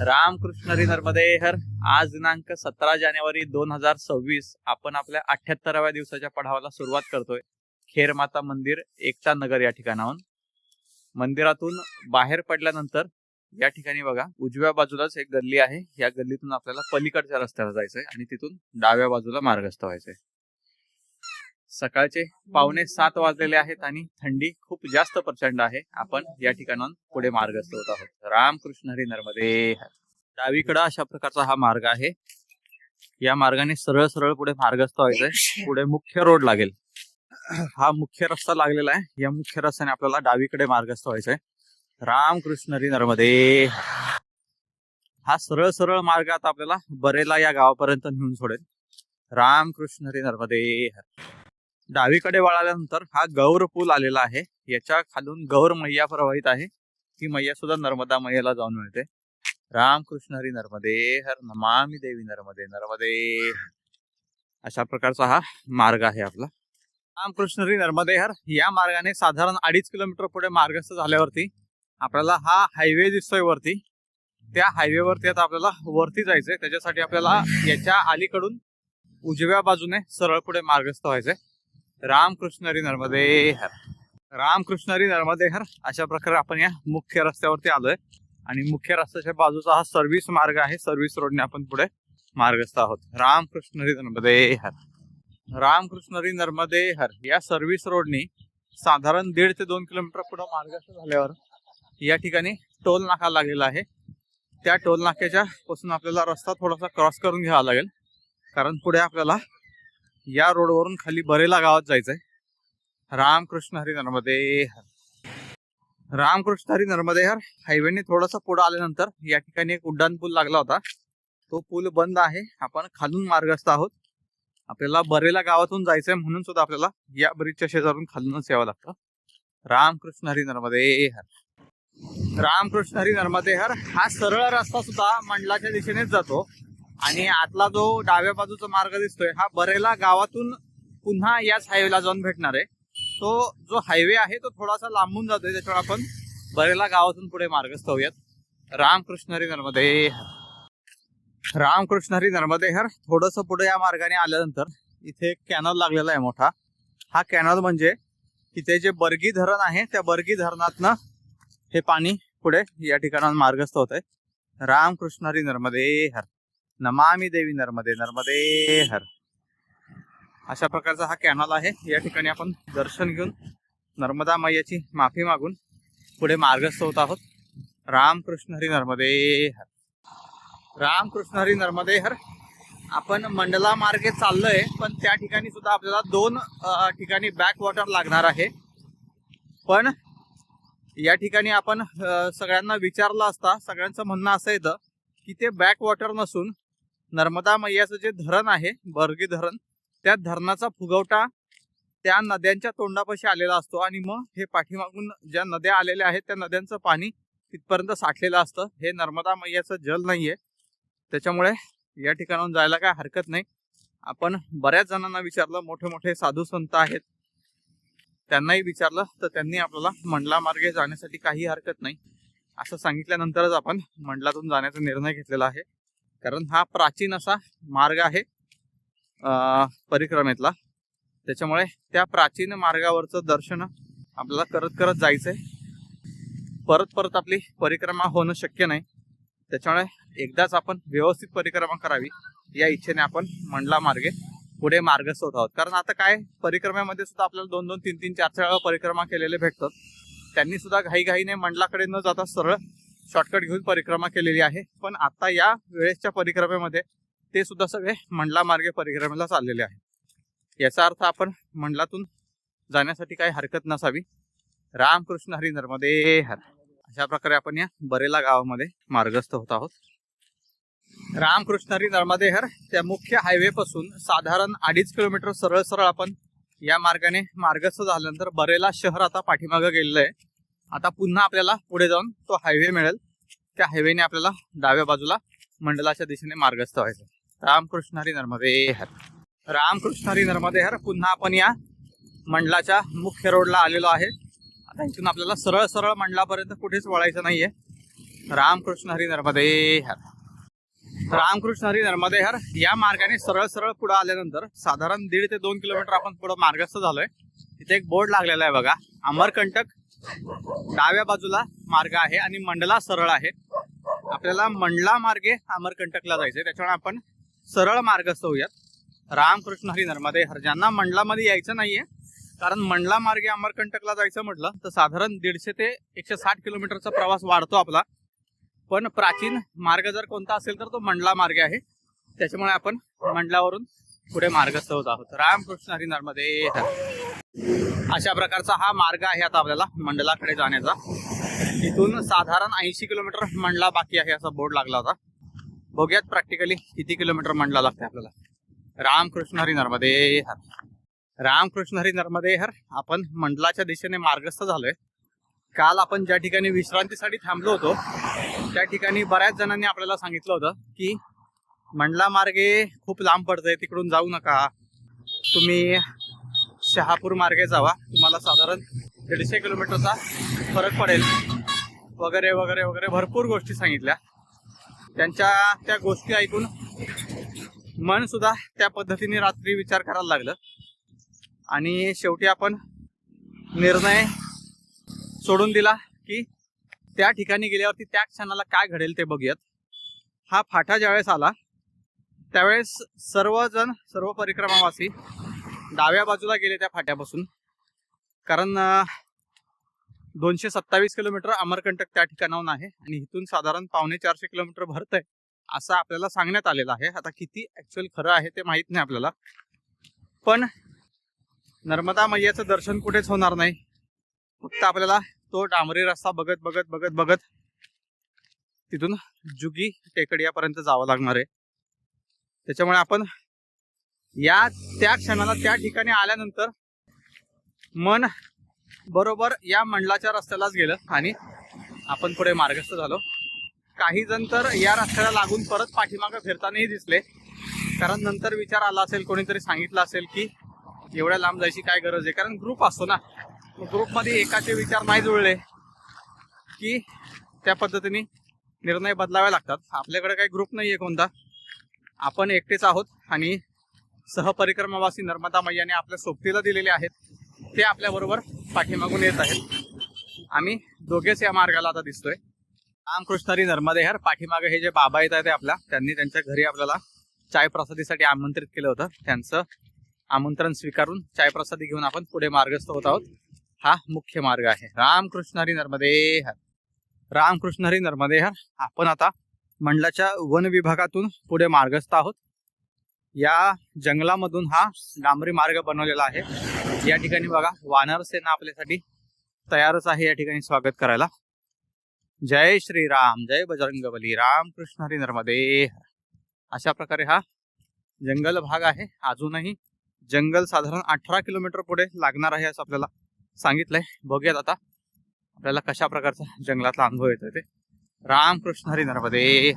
रामकृष्ण हरी नर्मदे हर आज दिनांक सतरा जानेवारी दोन हजार सव्वीस आपण आपल्या अठ्याहत्तराव्या दिवसाच्या पढावाला सुरुवात करतोय. खेरमाता मंदिर एकता नगर या ठिकाणाहून. मंदिरातून बाहेर पडल्यानंतर या ठिकाणी बघा उजव्या बाजूलाच एक गल्ली आहे. या गल्लीतून आपल्याला पलीकडच्या रस्त्याला जायचंय आणि तिथून डाव्या बाजूला मार्गस्थ व्हायचंय. सकाळचे पावणे सात वाजलेले आहेत आणि थंडी खूप जास्त प्रचंड आहे. आपण या ठिकाणाहून पुढे मार्गस्थ होत आहोत. रामकृष्ण हरी नर्मदे. डावीकडं अशा प्रकारचा हा मार्ग आहे. या मार्गाने सरळ सरळ पुढे मार्गस्थ व्हायचंय. पुढे मुख्य रोड लागेल. हा मुख्य रस्ता लागलेला आहे. या मुख्य रस्त्याने आपल्याला डावीकडे मार्गस्थ व्हायचंय. रामकृष्ण हरी नर्मदे. हा सरळ सरळ मार्ग आता आपल्याला बरेला या गावापर्यंत नेऊन सोडेल. रामकृष्ण हरी नर्मदे. डावीकडे वळाल्यानंतर हा गौर पूल आलेला आहे. याच्या खालून गौर मैया प्रवाहित आहे. ती मैया सुद्धा नर्मदा मैयाला जाऊन मिळते. रामकृष्ण हरी नर्मदे हर नमामी देवी नर्मदे नर्मदे. अशा प्रकारचा हा मार्ग आहे आपला. रामकृष्ण हरी नर्मदे हर या मार्गाने साधारण अडीच किलोमीटर पुढे मार्गस्थ झाल्यावरती आपल्याला हा हायवे दिसतोय वरती. त्या हायवेवरती आता आपल्याला वरती जायचंय. त्याच्यासाठी आपल्याला याच्या अलीकडून उजव्या बाजूने सरळ पुढे मार्गस्थ व्हायचंय. रामकृष्णरी नर्मदे हर. रामकृष्णरी नर्मदे हर. अशा प्रकारे आपण या मुख्य रस्त्यावरती आलोय. आणि मुख्य रस्त्याच्या बाजूचा हा सर्व्हिस मार्ग आहे. सर्व्हिस रोडने आपण पुढे मार्गस्थ आहोत. रामकृष्णरी नर्मदे हर. रामकृष्णरी नर्मदे हर. या सर्व्हिस रोडनी साधारण दीड ते दोन किलोमीटर पुढे मार्गस्थ झाल्यावर या ठिकाणी टोल नाका लागलेला आहे. त्या टोल नाक्याच्या पासून आपल्याला रस्ता थोडासा क्रॉस करून घ्यावा लागेल. कारण पुढे आपल्याला या रोडवरून खाली बरेला गावात जायचंय. रामकृष्ण हरी नर्मदे हर. रामकृष्ण हरी नर्मदे हर. हायवेने थोडासा पुढे आल्यानंतर या ठिकाणी एक उड्डाण पूल लागला होता. तो पूल बंद आहे. आपण खालून मार्गस्थ आहोत. आपल्याला बरेला गावातून जायचंय म्हणून सुद्धा आपल्याला या ब्रिजच्या शेजारून खालूनच यावं लागतं. रामकृष्ण हरी नर्मदे हर. रामकृष्ण हरी नर्मदे हर हा सरळ रस्ता सुद्धा मंडलाच्या दिशेनेच जातो. आणि आतला जो डाव्या बाजूचा मार्ग दिसतोय हा बरेला गावातून पुन्हा याच हायवेला जाऊन भेटणार आहे. तो जो हायवे आहे तो थोडासा लांबून जातोय त्याच्यामुळे आपण बरेला गावातून पुढे मार्गस्थ होऊयात रामकृष्ण हरी नर्मदे रामकृष्णरी रामकृष्ण हरी नर्मदे हर थोडस पुढे या मार्गाने आल्यानंतर इथे एक कॅनल लागलेला आहे मोठा. हा कॅनल म्हणजे तिथे जे बर्गी धरण आहे त्या बर्गी धरणातनं हे पाणी पुढे या ठिकाणाहून मार्गस्थ होत आहे रामकृष्ण हरी नर्मदे हर नमामी देवी नर्मदे नर्मदे हर. अशा प्रकारचा हा कॅनल आहे. या ठिकाणी आपण दर्शन घेऊन नर्मदा मैयाची माफी मागून पुढे मार्गस्थ होत आहोत. रामकृष्ण हरी नर्मदे हर. रामकृष्ण हरी नर्मदे हर. आपण मंडला मार्गे चाललोय पण त्या ठिकाणी सुद्धा आपल्याला दोन ठिकाणी बॅक वॉटर लागणार आहे. पण या ठिकाणी आपण सगळ्यांना विचारलं असता सगळ्यांचं म्हणणं असं येतं की ते बॅक वॉटर नसून नर्मदा मैयाचं जे धरण आहे बर्गी धरण त्या धरणाचा फुगवटा त्या नद्यांच्या तोंडापाशी आलेला असतो आणि मग हे पाठीमागून ज्या नद्या आलेल्या आहेत त्या नद्यांचं पाणी तिथपर्यंत साठलेलं असतं. हे नर्मदा मैयाचं जल नाहीये. त्याच्यामुळे या ठिकाणाहून जायला काय हरकत नाही. आपण बऱ्याच जणांना विचारलं मोठे मोठे साधू संत आहेत. त्यांनाही विचारलं तर त्यांनी आपल्याला मंडला मार्गे जाण्यासाठी काही हरकत नाही. असं सांगितल्यानंतरच आपण मंडलातून जाण्याचा निर्णय घेतलेला आहे. कारण हा प्राचीन असा मार्ग आहे परिक्रमेतला. त्याच्यामुळे त्या प्राचीन मार्गावरचं दर्शन आपल्याला करत करत जायचं आहे परत परत आपली परिक्रमा होणं शक्य नाही. त्याच्यामुळे एकदाच आपण व्यवस्थित परिक्रमा करावी या इच्छेने आपण मंडला मार्गे पुढे मार्गस्थ होत आहोत कारण आता काय परिक्रमेमध्ये सुद्धा आपल्याला दोन दोन तीन तीन चार चार वेळा परिक्रमा केलेले भेटतात. त्यांनी सुद्धा घाईघाईने मंडलाकडे न जाता सरळ शॉर्टकट घेऊन परिक्रमा केलेली आहे. पण आता या वेळेसच्या परिक्रमेमध्ये ते सुद्धा सगळे मंडला मार्गे परिक्रमेला चाललेले आहे. याचा अर्थ आपण मंडलातून जाण्यासाठी काही हरकत नसावी. रामकृष्ण हरी नर्मदे हर. अशा प्रकारे आपण या बरेला गावामध्ये मार्गस्थ होत आहोत. रामकृष्ण हरी नर्मदे हर त्या मुख्य हायवे पासून साधारण अडीच किलोमीटर सरळ सरळ आपण या मार्गाने मार्गस्थ झाल्यानंतर बरेला शहर आता पाठीमागं गेलेलं आहे. आता पुन्हा आपल्याला पुढे जाऊन तो हायवे मिळेल. त्या हायवेने आपल्याला डाव्या बाजूला मंडलाच्या दिशेने मार्गस्थ व्हायचं. रामकृष्ण हरी नर्मदे हर. रामकृष्ण हरी नर्मदे हर. पुन्हा आपण या मंडलाच्या मुख्य रोडला आलेलो आहे. आता इथून आपल्याला सरळ सरळ मंडलापर्यंत कुठेच वळायचं नाहीये. रामकृष्ण हरी नर्मदे हर. रामकृष्ण हरी नर्मदे हर. या मार्गाने सरळ सरळ पुढे आल्यानंतर साधारण दीड ते दोन किलोमीटर आपण पुढे मार्गस्थ झालोय. इथे एक बोर्ड लागलेला आहे बघा. अमरकंटक डाव्या बाजूला मार्ग आहे आणि मंडला सरळ आहे. आपल्याला मंडला मार्गे अमरकंटकला जायचंय. त्याच्यामुळे आपण सरळ मार्गस्थ होऊयात रामकृष्ण हरी नर्मदे हर ज्यांना मंडलामध्ये यायचं नाहीये. कारण मंडला मार्गे अमरकंटकला जायचं म्हटलं तर साधारण दीडशे ते एकशे साठ किलोमीटरचा प्रवास वाढतो आपला. पण प्राचीन मार्ग जर कोणता असेल तर तो मंडला मार्ग आहे. त्याच्यामुळे आपण मंडलावरून पुढे मार्गस्थ होत आहोत. रामकृष्ण हरी नर्मदे हर. अशा प्रकारचा हा मार्ग आहे आता आपल्याला मंडलाकडे जाण्याचा. इथून साधारण ऐंशी किलोमीटर मंडला बाकी आहे असा बोर्ड लागला होता. बघूयात प्रॅक्टिकली किती किलोमीटर मंडला लागते आपल्याला. रामकृष्ण हरी नर्मदे हर. रामकृष्ण हरी नर्मदे हर. आपण मंडलाच्या दिशेने मार्गस्थ झालोय. काल आपण ज्या ठिकाणी विश्रांतीसाठी थांबलो होतो त्या ठिकाणी बऱ्याच जणांनी आपल्याला सांगितलं होतं की मंडला मार्गे खूप लांब पडतंय तिकडून जाऊ नका. तुम्ही शहापूर मार्गे जावा. तुम्हाला साधारण दीडशे किलोमीटरचा फरक पडेल. वगैरे वगैरे वगैरे भरपूर गोष्टी सांगितल्या. त्यांच्या त्या गोष्टी ऐकून मन सुद्धा त्या पद्धतीने रात्री विचार करायला लागलं. आणि शेवटी आपण निर्णय सोडून दिला की त्या ठिकाणी गेल्यावरती त्या क्षणाला काय घडेल ते बघूयात. हा फाटा ज्यावेळेस आला त्यावेळेस सर्वजण सर्व परिक्रमावासी डाव्या बाजूला गेले त्या फाट्यापासून. कारण दोनशे सत्तावीस किलोमीटर अमरकंटक त्या ठिकाणाहून आहे आणि इथून साधारण पावणे चारशे किलोमीटर भरतंय असं आपल्याला सांगण्यात आलेलं आहे. आता किती ऍक्च्युअल खरं आहे ते माहीत नाही आपल्याला. पण नर्मदा मैयाचं दर्शन कुठेच होणार नाही. फक्त आपल्याला तो डांबरी रस्ता बघत बघत बघत बघत तिथून जुगी टेकडियापर्यंत जावं लागणार आहे. त्याच्यामुळे आपण या त्या क्षणाला त्या ठिकाणी आल्यानंतर मन बरोबर या मंडलाच्या रस्त्यालाच गेलं आणि आपण पुढे मार्गस्थ झालो. काही जण तर या रस्त्याला लागून परत पाठीमागं फिरतानाही दिसले. कारण नंतर विचार आला असेल कोणीतरी सांगितलं असेल की एवढ्या लांब जायची काय गरज आहे? कारण ग्रुप असतो ना. ग्रुपमध्ये एकाचे विचार नाही जुळले की त्या पद्धतीने निर्णय बदलावे लागतात. आपल्याकडे काही ग्रुप नाही आहे कोणता. आपण एकटेच आहोत आणि सहपरिक्रमावासी नर्मदा मैयाने आपल्या सोबतीला दिलेले आहेत. ते आपल्याबरोबर पाठीमागून येत आहेत. आम्ही दोघेच या मार्गाला आता दिसतोय. रामकृष्णरी नर्मदेहर पाठीमागे हे जे बाबा येत आहेत आपल्या त्यांनी त्यांच्या घरी आपल्याला चाय प्रसादीसाठी आमंत्रित केलं होतं. त्यांचं आमंत्रण स्वीकारून चाय प्रसादी घेऊन आपण पुढे मार्गस्थ होत आहोत. हा मुख्य मार्ग आहे. रामकृष्ण हरी नर्मदे नर्मदेहर. रामकृष्ण हरी आपण आता मंडलाच्या वन विभागातून पुढे मार्गस्थ आहोत. या जंगलामधून हा डांबरी मार्ग बनवलेला आहे. या ठिकाणी बघा वानर सेना आपल्यासाठी तयारच आहे या ठिकाणी स्वागत करायला. जय श्रीराम जय बजरंग बली रामकृष्ण हरी नर्मदे अशा प्रकारे हा जंगल भाग आहे. अजूनही जंगल साधारण अठरा किलोमीटर पुढे लागणार आहे असं आपल्याला सांगितलंय. बघूयात आता आपल्याला कशा प्रकारचा जंगलातला अनुभव येतोय ते. रामकृष्ण हरी नर्मदे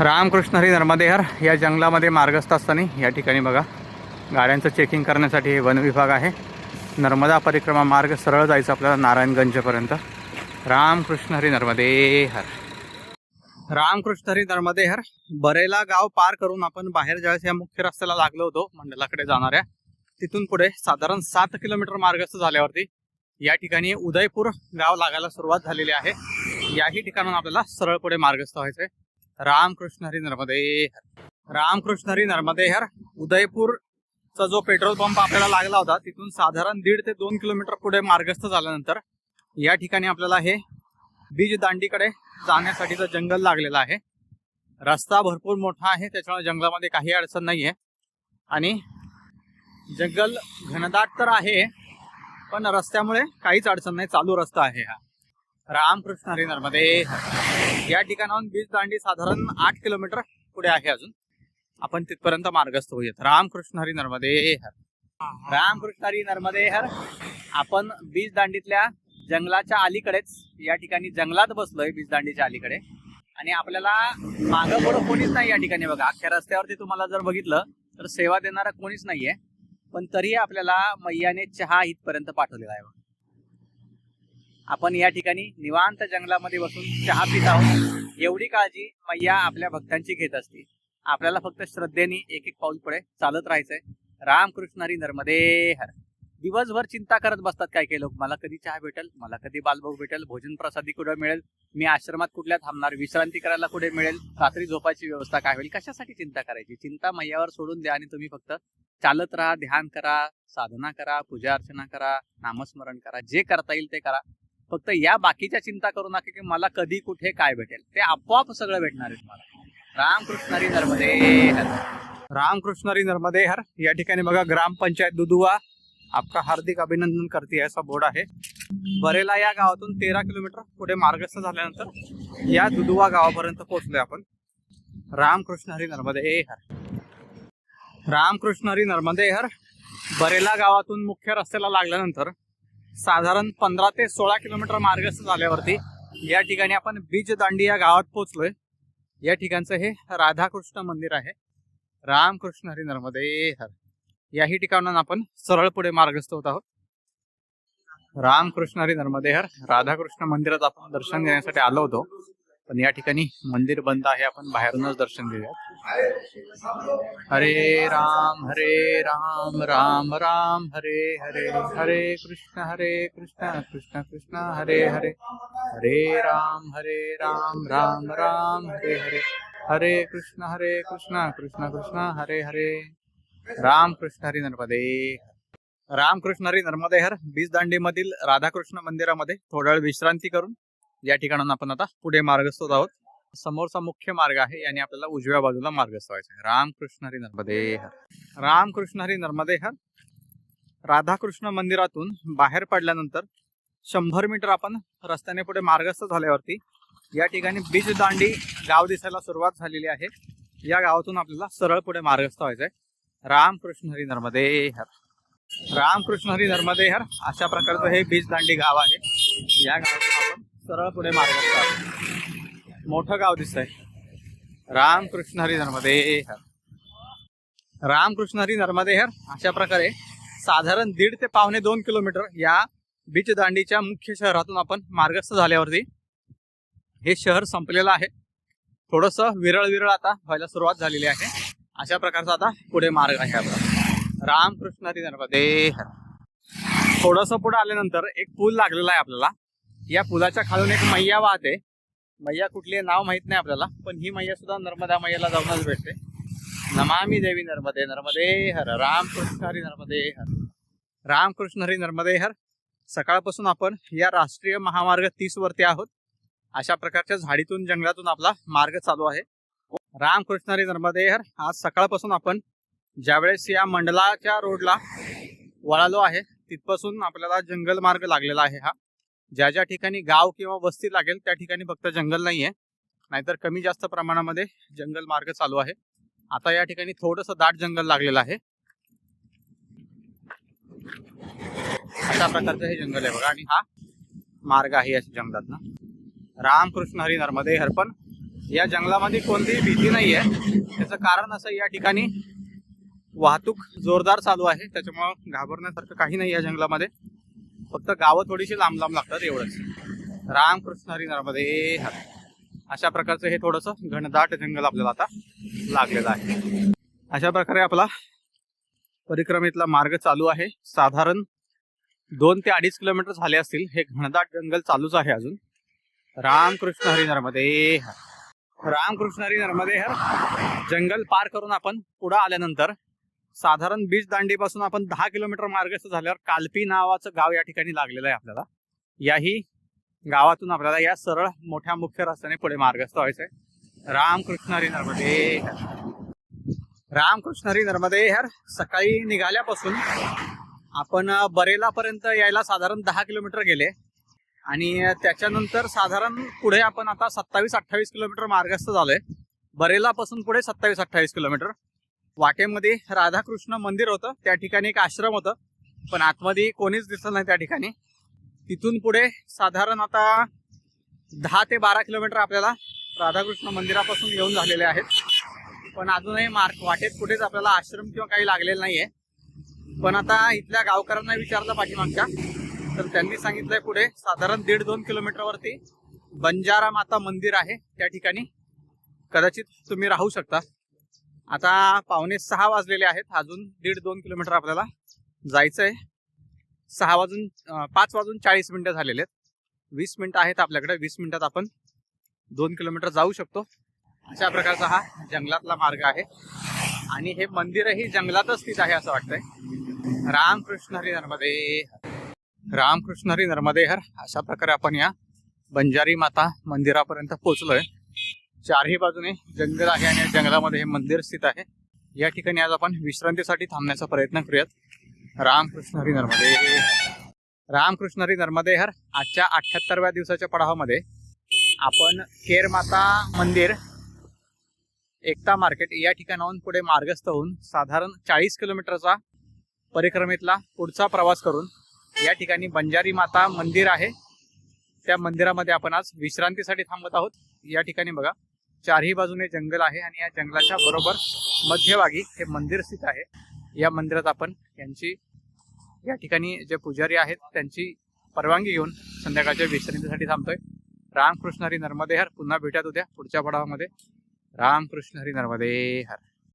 रामकृष्ण हरी नर्मदेहर या जंगलामध्ये मार्गस्थ असताना या ठिकाणी बघा गाड्यांचं चेकिंग करण्यासाठी हे वन विभाग आहे. नर्मदा परिक्रमा मार्ग सरळ जायचं आपल्याला नारायणगंजपर्यंत. रामकृष्ण हरी नर्मदेहर रामकृष्ण हरी नर्मदेहर बरेला गाव पार करून आपण बाहेर ज्यावेळेस या मुख्य रस्त्याला लागलो होतो मंडलाकडे जाणाऱ्या तिथून पुढे साधारण सात किलोमीटर मार्गस्थ झाल्यावरती या ठिकाणी उदयपूर गाव लागायला सुरुवात झालेली आहे. याही ठिकाणून आपल्याला सरळ पुढे मार्गस्थ व्हायचंय. रामकृष्ण हरी नर्मदे रामकृष्ण हरी नर्मदे हर उदयपूरचा जो पेट्रोल पंप आपल्याला लागला होता तिथून साधारण दीड ते दोन किलोमीटर पुढे मार्गस्थ झाल्यानंतर या ठिकाणी आपल्याला हे बीज दांडीकडे जाण्यासाठीचं जंगल लागलेलं आहे. रस्ता भरपूर मोठा आहे त्याच्यामुळे जंगलामध्ये काही अडचण नाही आहे आणि जंगल घनदाट तर आहे पण रस्त्यामुळे काहीच अडचण नाही चालू रस्ता आहे हा. रामकृष्ण हरी नर्मदे या ठिकाणाहून बीज दांडी साधारण आठ किलोमीटर पुढे आहे अजून. आपण तिथपर्यंत मार्गस्थ होऊयात. रामकृष्ण हरी नर्मदे हर. रामकृष्ण हरी नर्मदे हर. आपण बीज दांडीतल्या जंगलाच्या अलीकडेच या ठिकाणी जंगलात बसलोय बीज दांडीच्या अलीकडे. आणि आपल्याला मागं पुढं कोणीच नाही या ठिकाणी बघा. अख्ख्या रस्त्यावरती तुम्हाला जर बघितलं तर सेवा देणारा कोणीच नाहीये. पण तरी आपल्याला मैयाने चहा इथपर्यंत पाठवलेला आहे बघा. आपण या ठिकाणी निवांत जंगलामध्ये बसून चहा पित आहोत. एवढी काळजी मैया आपल्या भक्तांची घेत असते. आपल्याला फक्त श्रद्धेने एक एक पाऊल पुढे चालत राहायचंय. रामकृष्णारी नर्मदे हर. दिवसभर चिंता करत बसतात काय काही लोक. मला कधी चहा भेटेल? मला कधी बालभोग भेटेल? भोजन प्रसादी कुठे मिळेल? मी आश्रमात कुठल्या थांबणार? विश्रांती करायला कुठे मिळेल? रात्री झोपायची व्यवस्था काय होईल? कशासाठी चिंता करायची? चिंता मैयावर सोडून द्या आणि तुम्ही फक्त चालत राहा ध्यान करा साधना करा पूजा अर्चना करा नामस्मरण करा. जे करता येईल ते करा. फक्त या बाकीच्या चिंता करू नका की मला कधी कुठे काय भेटेल. ते आपोआप सगळं भेटणार आहे तुम्हाला रामकृष्णारी नर्मदे हर. रामकृष्णारी नर्मदे हर. या ठिकाणी बघा ग्रामपंचायत दुदुवा आपका हार्दिक अभिनंदन करते असा बोर्ड आहे. बरेला या गावातून तेरा किलोमीटर पुढे मार्गस्थ झाल्यानंतर या दुदुवा गावापर्यंत पोहोचलोय आपण. रामकृष्ण हरी नर्मदे हर. रामकृष्ण हरी नर्मदे हर. बरेला गावातून मुख्य रस्त्याला लागल्यानंतर साधारण पंधरा ते सोळा किलोमीटर मार्गस्थ झाल्यावरती या ठिकाणी आपण बीज दांडी या गावात पोहोचलोय. या ठिकाणचं हे राधाकृष्ण मंदिर आहे. रामकृष्ण हरी नर्मदे हर. याही ठिकाणाहून आपण सरळ पुढे मार्गस्थ होत आहोत. रामकृष्ण हरी नर्मदे हर. राधाकृष्ण मंदिरात आपण दर्शन घेण्यासाठी आलो होतो. पण या ठिकाणी मंदिर बंद आहे. आपण बाहेरूनच दर्शन घेऊया हरे राम हरे राम राम राम हरे हरे हरे कृष्ण हरे कृष्ण कृष्ण कृष्ण हरे हरे. हरे राम हरे राम राम राम हरे हरे. हरे कृष्ण हरे कृष्ण कृष्ण कृष्ण हरे हरे. राम कृष्ण हरी नर्मदे. रामकृष्ण हरी नर्मदे हर. बीज दांडीमधील राधाकृष्ण मंदिरामध्ये थोडा वेळ विश्रांती करून या ठिकाणाहून आपण आता पुढे मार्गस्थ होत आहोत. समोरचा मुख्य मार्ग आहे याने आपल्याला उजव्या बाजूला मार्गस्थ व्हायचा आहे. रामकृष्ण हरी नर्मदे हर रामकृष्ण हरी नर्मदे हर राधाकृष्ण मंदिरातून बाहेर पडल्यानंतर शंभर मीटर आपण रस्त्याने पुढे मार्गस्थ झाल्यावरती या ठिकाणी बीज दांडी गाव दिसायला सुरुवात झालेली आहे. या गावातून आपल्याला सरळ पुढे मार्गस्थ व्हायचं आहे. रामकृष्ण हरी नर्मदे हर रामकृष्ण हरी नर्मदे हर अशा प्रकारचं हे बीज दांडी गाव आहे. या गावातून आपण सरळ पुढे मार्ग आहोत मोठं गाव दिसतंय. रामकृष्ण हरी नर्मदे हर रामकृष्ण हरी नर्मदे हर अशा प्रकारे साधारण दीड ते पावणे दोन किलोमीटर या बीच दांडीच्या मुख्य शहरातून आपण मार्गस्थ झाल्यावरती हे शहर संपलेलं आहे. थोडस विरळ विरळ आता व्हायला सुरुवात झालेली आहे. अशा प्रकारचा आता पुढे मार्ग आहे आपला. रामकृष्ण हरी नर्मदे हर थोडस पुढे आल्यानंतर एक पूल लागलेला आहे आपल्याला. या पुलाच्या खालून एक मैया वाहते मैया कुठली नाव माहीत नाही आपल्याला पण ही मैया सुद्धा नर्मदा मैयाला जाऊनच भेटते. नमामी देवी नर्मदे नर्मदे हर रामकृष्ण हरी नर्मदे हर. रामकृष्ण हरी नर्मदे हर. सकाळपासून आपण या राष्ट्रीय महामार्ग तीस वरती आहोत. अशा प्रकारच्या झाडीतून जंगलातून आपला मार्ग चालू आहे. रामकृष्ण हरी नर्मदे हर. आज सकाळपासून आपण ज्यावेळेस या मंडलाच्या रोडला वळालो आहे तिथपासून आपल्याला जंगल मार्ग लागलेला आहे हा. ज्या ज्या ठिकाणी गाव किंवा वस्ती लागेल त्या ठिकाणी फक्त जंगल नाहीये. नाहीतर कमी जास्त प्रमाणामध्ये जंगल मार्ग चालू आहे. आता या ठिकाणी थोडस दाट जंगल लागलेलं आहे. अशा प्रकारचं हे जंगल आहे बघा. आणि हा मार्ग आहे या जंगलातनं रामकृष्ण हरी नर्मदे हरपण. या जंगलामध्ये कोणतीही भीती नाही आहे त्याचं कारण असं या ठिकाणी वाहतूक जोरदार चालू आहे. त्याच्यामुळं घाबरण्यासारखं काही नाही या जंगलामध्ये. फक्त गावं थोडीशी लांब लांब लागतात एवढंच. रामकृष्ण हरी नर्मदे अशा प्रकारचं हे थोडंसं घनदाट जंगल आपल्याला आता लागलेलं आहे. अशा प्रकारे आपला परिक्रमेतला मार्ग चालू आहे. साधारण दोन ते अडीच किलोमीटर झाले असतील. हे घनदाट जंगल चालूच आहे अजून. रामकृष्ण हरी नर्मदे रामकृष्ण हरी नर्मदे जंगल पार करून आपण पुढे आल्यानंतर साधारण बीज दांडीपासून आपण दहा किलोमीटर मार्गस्थ झाल्यावर कालपी नावाचं गाव या ठिकाणी लागलेलं आहे आपल्याला. याही गावातून आपल्याला या सरळ मोठ्या मुख्य रस्त्याने पुढे मार्गस्थ व्हायचंय. रामकृष्ण हरी नर्मदे. रामकृष्ण हरी नर्मदे हर सकाळी निघाल्यापासून आपण बरेलापर्यंत यायला साधारण दहा किलोमीटर गेले. आणि त्याच्यानंतर साधारण पुढे आपण आता सत्तावीस अठ्ठावीस किलोमीटर मार्गस्थ झालोय. बरेलापासून पुढे सत्तावीस अठ्ठावीस किलोमीटर. वाटेमध्ये राधाकृष्ण मंदिर होतं. त्या ठिकाणी एक आश्रम होतं. पण आतमध्ये कोणीच दिसत नाही त्या ठिकाणी. तिथून पुढे साधारण आता दहा ते बारा किलोमीटर आपल्याला राधाकृष्ण मंदिरापासून येऊन झालेले आहेत. पण अजूनही मार्क वाटेत कुठेच आपल्याला आश्रम किंवा काही लागलेलं नाही आहे पण आता इथल्या गावकऱ्यांना विचारलं पाठीमागच्या तर त्यांनी सांगितलंय पुढे साधारण दीड दोन किलोमीटरवरती बंजारा माता मंदिर आहे त्या ठिकाणी. कदाचित तुम्ही राहू शकता. आता पावणे सहा वाजलेले आहेत. अजून दीड दोन किलोमीटर आपल्याला जायचंय. सहा वाजून पाच वाजून चाळीस मिनिटं झालेले आहेत. वीस मिनिटं आहेत आपल्याकडे. वीस मिनिटात आपण दोन किलोमीटर जाऊ शकतो. अशा प्रकारचा हा जंगलातला मार्ग आहे. आणि हे मंदिरही जंगलातच स्थित आहे असं वाटतंय. रामकृष्ण हरी नर्मदे रामकृष्ण हरी नर्मदे हर. अशा प्रकारे आपण या बंजारी माता मंदिरापर्यंत पोचलोय चारही बाजूने जंगल आहे आणि या जंगलामध्ये हे मंदिर स्थित आहे. या ठिकाणी आज आपण विश्रांतीसाठी थांबण्याचा प्रयत्न करूयात. रामकृष्ण हरी नर्मदे रामकृष्ण हरी नर्मदे हर आजच्या अठ्याहत्तरव्या दिवसाच्या पडावामध्ये आपण केर माता मंदिर एकता मार्केट या ठिकाणाहून पुढे मार्गस्थ होऊन साधारण चाळीस किलोमीटरचा परिक्रमेतला पुढचा प्रवास करून या ठिकाणी बंजारी माता मंदिर आहे. त्या मंदिरामध्ये आपण आज विश्रांतीसाठी थांबत आहोत. या ठिकाणी बघा. चारही बाजूने जंगल आहे आणि या जंगलाच्या बरोबर मध्यभागी हे मंदिर स्थित आहे. या मंदिरात आपण यांची या ठिकाणी जे पुजारी आहेत त्यांची परवानगी घेऊन संध्याकाळच्या विश्रांतीसाठी थांबतोय. रामकृष्ण हरी नर्मदे हर. पुन्हा भेटत उद्या पुढच्या पडावामध्ये. रामकृष्ण हरी नर्मदे हर.